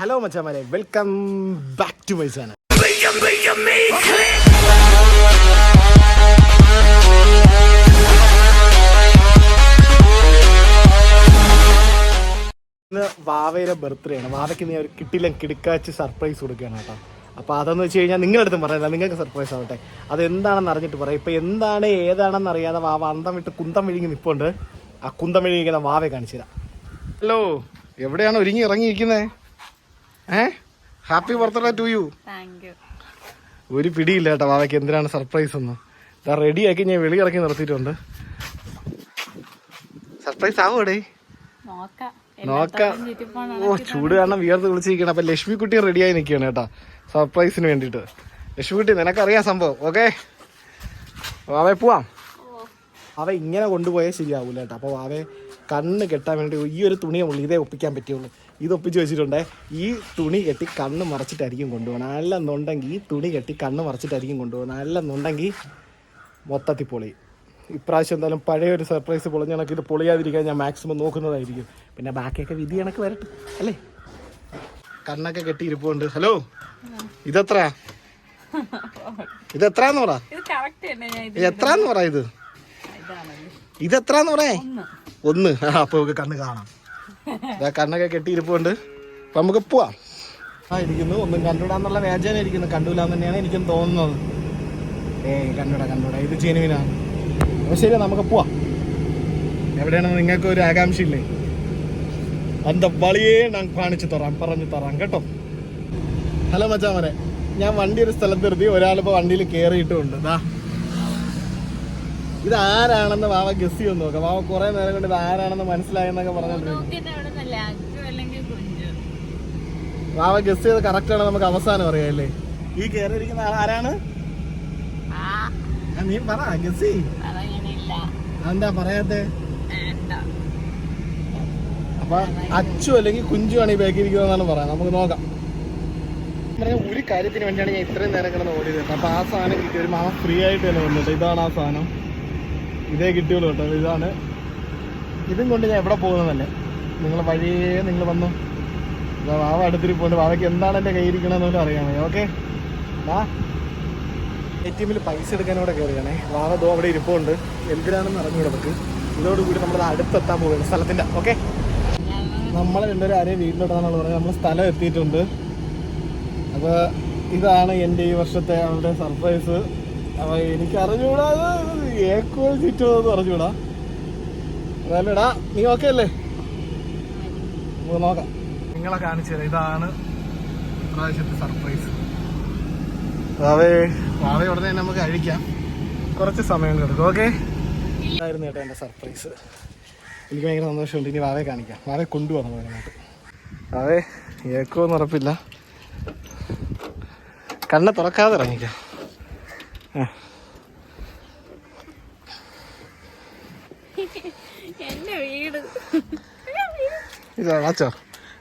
Hello മച്ചാമാരെ. Welcome back to my channel ഇന്ന് വാവയുടെ ബർത്ത്ഡേ ആണ്. വാവയ്ക്ക് നീ ഒരു കിട്ടില്ല കിടക്കാച്ച് സർപ്രൈസ് കൊടുക്കുകയാണ് കേട്ടോ. അപ്പോൾ അതെന്ന് വെച്ച് കഴിഞ്ഞാൽ നിങ്ങളുടെ അടുത്തും പറയാം നിങ്ങൾക്ക് സർപ്രൈസ് ആവട്ടെ. അത് എന്താണെന്ന് അറിഞ്ഞിട്ട് പറയാം. ഇപ്പൊ എന്താണ് ഏതാണെന്ന് അറിയാതെ വാവ അന്തം വിട്ട് കുന്തം വിഴുങ്ങി നിൽപ്പുണ്ട് ആ കുന്തം വിഴുങ്ങിക്കുന്ന വാവയെ കാണിച്ചു തരാം. ഹലോ എവിടെയാണ് ഒരുങ്ങി ഇറങ്ങിയിരിക്കുന്നത് ഏ? ഹാപ്പി ബർത്ത്ഡേ ടു യു ഒരു പിടിയില്ല കേട്ടോ വാവയ്ക്ക് എന്തിനാണ് സർപ്രൈസ് എന്ന്? ഇതാ റെഡിയാക്കി ഞാൻ വെളി ഇറക്കി നിർത്തിയിട്ടുണ്ട്. സർപ്രൈസ് ആവോടേ നോക്കാം. ഓ ചൂട് കാരണം വിയർത്ത് വിളിച്ചിരിക്കണം. അപ്പൊ ലക്ഷ്മി കുട്ടി റെഡിയായി നിൽക്കുകയാണ് കേട്ടോ. സർപ്രൈസിന് വേണ്ടിയിട്ട്. ലക്ഷ്മി കുട്ടി നിനക്കറിയാം സംഭവം ഓക്കെ വാവേ പോവാം. അവ ഇങ്ങനെ കൊണ്ടുപോയാൽ ശരിയാവൂല കേട്ടോ. അപ്പോൾ വാവേ കണ്ണ് കെട്ടാൻ വേണ്ടി ഈ ഒരു തുണിയെ ഉള്ളൂ ഇതേ ഒപ്പിക്കാൻ പറ്റുള്ളൂ. ഇത് ഒപ്പിച്ച് വെച്ചിട്ടുണ്ടേ. ഈ തുണി കെട്ടി കണ്ണ് മറച്ചിട്ടായിരിക്കും കൊണ്ടുപോകണം അല്ലെന്നുണ്ടെങ്കിൽ ഈ തുണി കെട്ടി കണ്ണ് മറച്ചിട്ടായിരിക്കും കൊണ്ടുപോകണം അല്ലെന്നുണ്ടെങ്കിൽ മൊത്തത്തിൽ പൊളി. ഇപ്രാവശ്യം എന്തായാലും പഴയ ഒരു സർപ്രൈസ് പൊളിഞ്ഞ കണക്ക് ഇത് പൊളിയാതിരിക്കാൻ ഞാൻ മാക്സിമം നോക്കുന്നതായിരിക്കും. പിന്നെ ബാക്കിയൊക്കെ വിധി കണക്ക് വരട്ടെ അല്ലേ? കണ്ണൊക്കെ കെട്ടി ഇരിപ്പുണ്ട്. ഹലോ ഇതെത്ര? ഇതെത്രാന്ന് പറ. എത്രാന്ന് പറ ഇത്? ഇതെത്രാന്ന് പറയേ? ഒന്ന്. അപ്പൊ നമുക്ക് കണ്ണ് കാണാം. ഇതാ കണ്ണൊക്കെ കെട്ടിയിരിപ്പുണ്ട്. അപ്പൊ നമുക്ക് പോവാം. ആ ഇരിക്കുന്നു. ഒന്നും കണ്ടുവിടാന്നുള്ള വ്യാജന ഇരിക്കുന്നു. കണ്ടുവില്ലാന്ന് തന്നെയാണ് എനിക്കും തോന്നുന്നത്. ഏയ് കണ്ടുവിടാ കണ്ടുവിടാ ഇത് ജെനുവിനാണ് അപ്പൊ ശരി നമുക്ക് പോവാം. എവിടെയാണ് നിങ്ങൾക്ക് ഒരു ആകാംക്ഷയില്ലേ അന്ത വളിയെ ഞാൻ കാണിച്ചു തരാം പറഞ്ഞു തരാം കേട്ടോ? ഹലോ മച്ചാമനെ ഞാൻ വണ്ടി ഒരു സ്ഥലത്ത് നിർത്തി ഒരാളിപ്പോ വണ്ടിയിൽ കയറിയിട്ടുമുണ്ട് ദാ. ഇത് ആരാണെന്ന് വാവ ഗസ് ചെയ്യുമെന്ന് നോക്കാം. വാവ കുറെ നേരം കൊണ്ട് ഇത് ആരാണെന്ന് മനസ്സിലായെന്നൊക്കെ പറഞ്ഞോണ്ടിരിക്കും വാവ ഗസ് ചെയ്ത് കറക്റ്റ് ആണ് നമുക്ക് അവസാനം അറിയാല്ലേ? ഈ കയറിയിരിക്കുന്ന ആൾ ആരാണ്? നീ പറ ഗസ് എന്താ പറയാത്തെ? അപ്പൊ അച്ചു അല്ലെങ്കിൽ കുഞ്ചു ആണ് ഈ ബാക്കി ഇരിക്കുന്നതെന്നാണ് പറയാം. നമുക്ക് നോക്കാം. ഒരു കാര്യത്തിന് വേണ്ടിയാണ് ഞാൻ ഇത്രയും നേരം കിടന്ന് ഓടിയത്. അപ്പൊ ആ സാധനം കിട്ടി ഒരു മാസം ഫ്രീ ആയിട്ട് തന്നെ വന്നിട്ട് ഇതാണ് ആ സാധനം. ഇതേ കിട്ടിയുള്ളൂ കേട്ടോ. ഇതാണ്. ഇതും കൊണ്ട് ഞാൻ എവിടെ പോകുന്നതല്ലേ നിങ്ങൾ വഴിയേ നിങ്ങൾ വന്നു. വാവ വാവ അടുത്തിരിപ്പുണ്ട് വാവയ്ക്ക് എന്താണ് എന്റെ കയ്യിരിക്കണമെന്ന് പോലും അറിയാമേ ഓക്കെ. വാ എ ടി എമ്മിൽ പൈസ എടുക്കാനൂടെ കയറിയാണേ വാവ ദോ അവിടെ ഇരിപ്പുണ്ട്. എന്തിനാണെന്ന് അറിഞ്ഞൂടെ നമുക്ക്. ഇതോടുകൂടി നമ്മൾ അടുത്തെത്താൻ പോവുകയാണ് സ്ഥലത്തിന്റെ ഓക്കെ. നമ്മളെ രണ്ടുപേരും ആരെയും വീട്ടിലോട്ടാണെന്ന് പറയുന്നത് നമ്മൾ സ്ഥലം എത്തിയിട്ടുണ്ട്. അപ്പോൾ ഇതാണ് എന്റെ ഈ വർഷത്തെ അവളുടെ സർപ്രൈസ്. അപ്പോൾ എനിക്ക് അറിഞ്ഞൂടാ ഏക്കോ ചുറ്റോ എന്ന് അറിഞ്ഞൂടാ അതല്ലടാ നീ ഓക്കെ അല്ലേ? നമുക്ക് നോക്കാം. നിങ്ങളെ കാണിച്ചു തരാം ഇതാണ് ഇപ്രാവശ്യത്തെ സർപ്രൈസ് വാവേ വാവേ ഉടനെ തന്നെ നമുക്ക് കഴിക്കാം. കുറച്ച് സമയം കിടക്കും ഓക്കെ ഇതായിരുന്നു കേട്ടോ എന്റെ സർപ്രൈസ് എനിക്ക് ഭയങ്കര സന്തോഷമുണ്ട്. ഇനി വാവേ കാണിക്കാം. വാവയെ കൊണ്ടുപോകണം അങ്ങോട്ട് വാവേ ഏക്കോ എന്ന് ഉറപ്പില്ല. കണ്ണ തുറക്കാതെ ഇറങ്ങിക്കാം. എന്റെ വീട്. ഇത് അടച്ചോ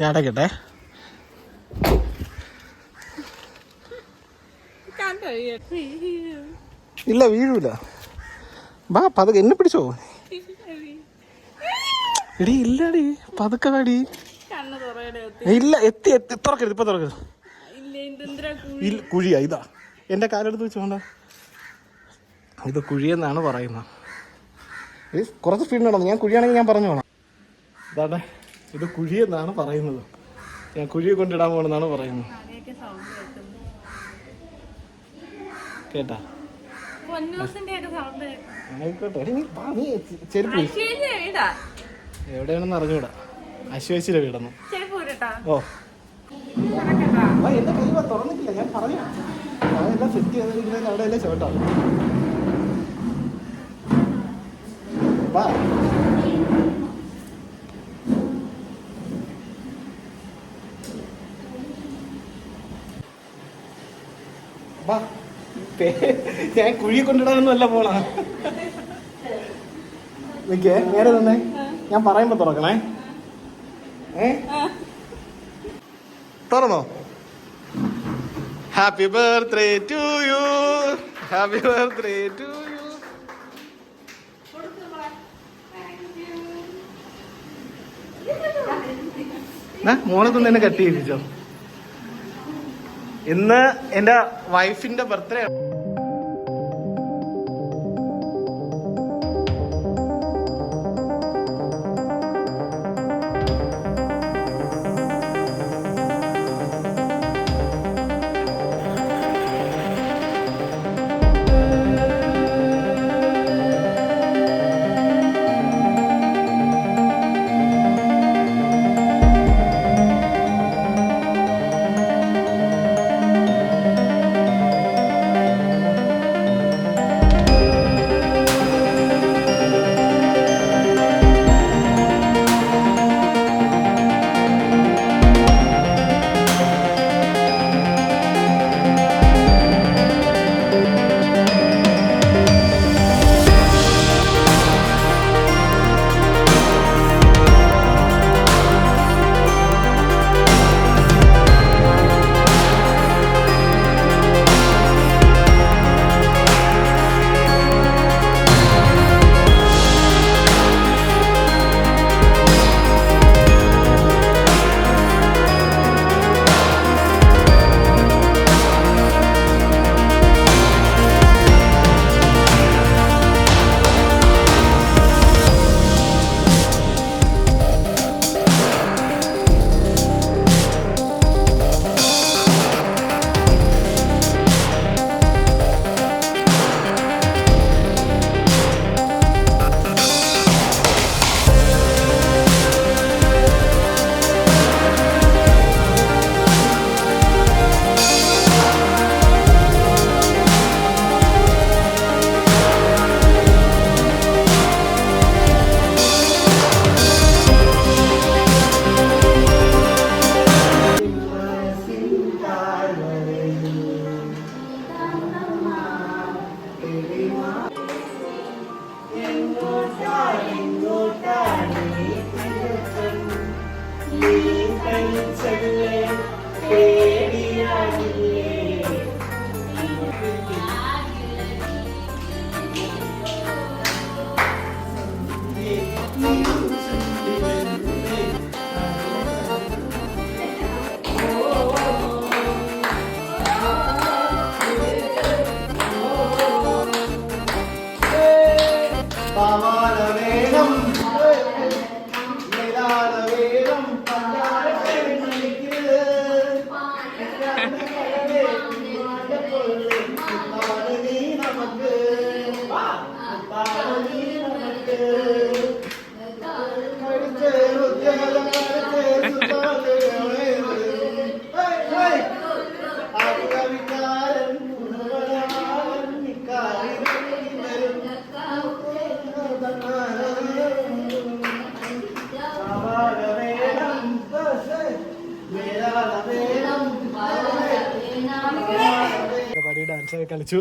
ഞാൻ അടക്കട്ടെ ഇല്ല വീഴൂല. വാ പതുക്കെ എന്നെ പിടിച്ചോ. എടി ഇല്ലടി പതുക്കെ വാടി. ഇല്ല എത്തി എത്തി. തുറക്കരുത് ഇപ്പൊ തുറക്കരുത്. കുഴിയാ ഇതാ. എന്റെ കാലെടുത്ത് വെച്ചോണ്ട. ഇത് കുഴിയെന്നാണ് പറയുന്നത്. ഇത് കുറച്ച് സ്പീഡിനുണ്ടോ ഞാൻ കുഴിയാണെങ്കിൽ ഞാൻ പറഞ്ഞോളാം ഇതാട്ടെ ഇത് കുഴിയെന്നാണ് പറയുന്നത്. ഞാൻ കുഴിയെ കൊണ്ടിടാൻ പോകണമെന്നാണ് പറയുന്നത്. കേട്ടാ? ആയിക്കോട്ടെ. നീ ചെരുപ്പ് എവിടെയാണെന്ന് അറിഞ്ഞൂടാ. അശ്വസിയുടെ വീടന്നു. ഓ. എന്റെ കൈ തുറന്നിട്ടില്ല. ഞാൻ പറഞ്ഞു അതെല്ലാം സെറ്റ് ചെയ്തിരിക്കുന്നതിന് അവിടെ ചോട്ടാ വാ വാ. പേ- ഞാൻ കുഴി കൊണ്ടിടാനൊന്നുമല്ല പോണ. നിക്കേ നേരെ തന്നെ ഞാൻ പറയുമ്പോ തുറക്കണേ. ഏ? തുറന്നോ? Happy birthday to you happy birthday to മോളെ കൊണ്ട് തന്നെ കട്ട് ചെയ്യിപ്പിച്ചോ ഇന്ന് എന്റെ വൈഫിന്റെ ബർത്ത്ഡേ ആണ്. 你本真。പടി ഡാൻസ് ഒക്കെ കളിച്ചു.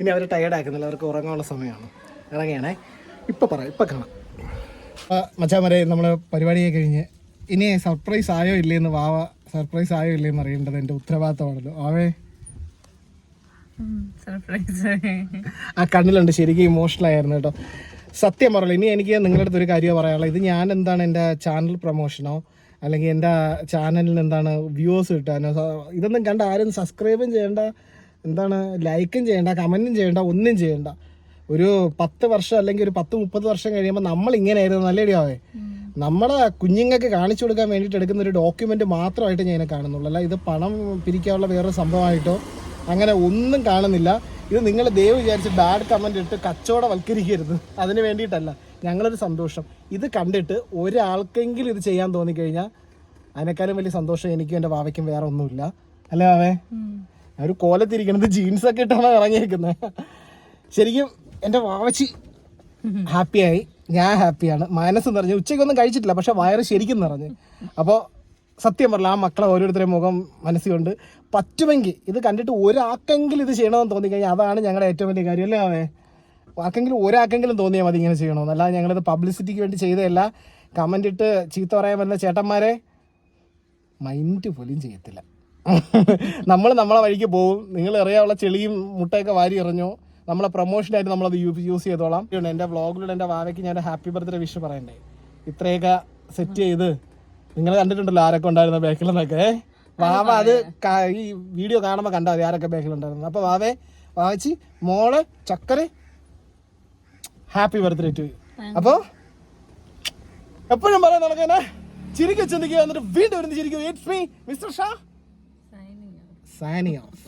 ഇനി അവർ ടയർഡ് ആക്കുന്നില്ല അവർക്ക് ഉറങ്ങാനുള്ള സമയമാണ്. ഇറങ്ങിയാണേ ഇപ്പൊ പറ ഇപ്പൊ കാണാം. മച്ചാമരെ നമ്മൾ പരിപാടിയൊക്കെ കഴിഞ്ഞ് ഇനി സർപ്രൈസ് ആയോ ഇല്ലേന്ന് വാവ സർപ്രൈസ് ആയോ ഇല്ലേന്ന് അറിയേണ്ടത് എന്റെ ഉത്തരവാദിത്തമാണല്ലോ. ആവേ സർപ്രൈസ് ആ കണ്ണിലുണ്ട് ശരിക്കും ഇമോഷണൽ ആയിരുന്നു കേട്ടോ. സത്യം പറയല്ലോ ഇനി എനിക്ക് നിങ്ങളുടെ അടുത്ത് ഒരു കാര്യം പറയാനുള്ളത് ഇത് ഞാൻ എന്താണ് എന്റെ ചാനൽ പ്രൊമോഷനോ അല്ലെങ്കിൽ എന്റെ ചാനലിന് എന്താണ് വ്യൂവേഴ്സ് കിട്ടാനോ? ഇതൊന്നും കണ്ട ആരും സബ്സ്ക്രൈബും ചെയ്യേണ്ട എന്താണ് ലൈക്കും ചെയ്യേണ്ട കമന്റും ചെയ്യേണ്ട ഒന്നും ചെയ്യേണ്ട. ഒരു പത്ത് വർഷം അല്ലെങ്കിൽ ഒരു പത്ത് മുപ്പത് വർഷം കഴിയുമ്പോൾ നമ്മൾ ഇങ്ങനെയായിരുന്നു. നല്ല ഇടിയാവേ നമ്മളെ കുഞ്ഞുങ്ങൾക്ക് കാണിച്ചു കൊടുക്കാൻ വേണ്ടിയിട്ട് എടുക്കുന്ന ഒരു ഡോക്യുമെന്റ് മാത്രമായിട്ട് ഞാൻ ഇതിനെ കാണുന്നുള്ളൂ. അല്ല ഇത് പണം പിരിക്കാനുള്ള വേറൊരു സംഭവമായിട്ടോ അങ്ങനെ ഒന്നും കാണുന്നില്ല. ഇത് നിങ്ങൾ ദയവ് വിചാരിച്ച് ബാഡ് കമന്റ് ഇട്ട് കച്ചവടവൽക്കരിക്കരുത്. അതിന് വേണ്ടിയിട്ടല്ല. ഞങ്ങളൊരു സന്തോഷം. ഇത് കണ്ടിട്ട് ഒരാൾക്കെങ്കിലും ഇത് ചെയ്യാൻ തോന്നിക്കഴിഞ്ഞാൽ അതിനേക്കാളും വലിയ സന്തോഷം എനിക്കും എന്റെ വാവയ്ക്കും വേറെ ഒന്നുമില്ല. അല്ലേ വാവേ? ഒരു കോലത്തിരിക്കണത് ജീൻസൊക്കെ ഇട്ടാണ് ഇറങ്ങിയിരിക്കുന്നത് ശരിക്കും എന്റെ വാവച്ചി ഹാപ്പിയായി ഞാൻ ഹാപ്പിയാണ് മനസ്സ് നിറഞ്ഞു. ഉച്ചയ്ക്കൊന്നും കഴിച്ചിട്ടില്ല പക്ഷെ വയറ് ശരിക്കും നിറഞ്ഞു. അപ്പോൾ സത്യം പറഞ്ഞാൽ ആ മക്കളെ ഓരോരുത്തരെ മുഖം മനസ്സിലുണ്ട്. പറ്റുമെങ്കിൽ ഇത് കണ്ടിട്ട് ഒരാൾക്കെങ്കിലും ഇത് ചെയ്യണമെന്ന് തോന്നിക്കഴിഞ്ഞാൽ അതാണ് ഞങ്ങളുടെ ഏറ്റവും വലിയ കാര്യം അല്ലേ അവേ ആർക്കെങ്കിലും ഒരാൾക്കെങ്കിലും തോന്നിയാൽ മതി ഇങ്ങനെ ചെയ്യണമെന്ന്. അല്ലാതെ ഞങ്ങളിത് പബ്ലിസിറ്റിക്ക് വേണ്ടി ചെയ്തതല്ല. കമന്റ് ഇട്ട് ചീത്ത പറയാൻ വരുന്ന ചേട്ടന്മാരെ മൈൻഡ് പോലും ചെയ്യത്തില്ല. നമ്മൾ നമ്മളെ വഴിക്ക് പോകും. നിങ്ങൾ എറിയാനുള്ള ചെളിയും മുട്ടയൊക്കെ വാരി എറിഞ്ഞോ. നമ്മളെ പ്രൊമോഷനായിട്ട് നമ്മളത് യൂസ് ചെയ്തോളാം. എന്റെ വ്ളോഗിലൂടെ എന്റെ വാവയ്ക്ക് ഞാൻ ഹാപ്പി ബർത്ത്ഡേ വിഷ് പറയണ്ടേ. ഇത്രയൊക്കെ സെറ്റ് ചെയ്ത് നിങ്ങൾ കണ്ടിട്ടുണ്ടല്ലോ ആരൊക്കെ ഉണ്ടായിരുന്ന ബാക്കിലെന്നൊക്കെ വാവ അത് ഈ വീഡിയോ കാണുമ്പോൾ കണ്ടാൽ മതി ആരൊക്കെ ബാക്കിലുണ്ടായിരുന്നു. അപ്പൊ വാവേ വാവച്ചി മോൾ ചക്കര ഹാപ്പി ബർത്ത്ഡേ ടു അപ്പോൾ എപ്പോഴും പറയാൻ നടക്കാനെ ചിരിക്കുക ചിന്തിക്കുക എന്നിട്ട് വീണ്ടും വരുന്ന ചിരിക്കുക. It's me mister Shah signing off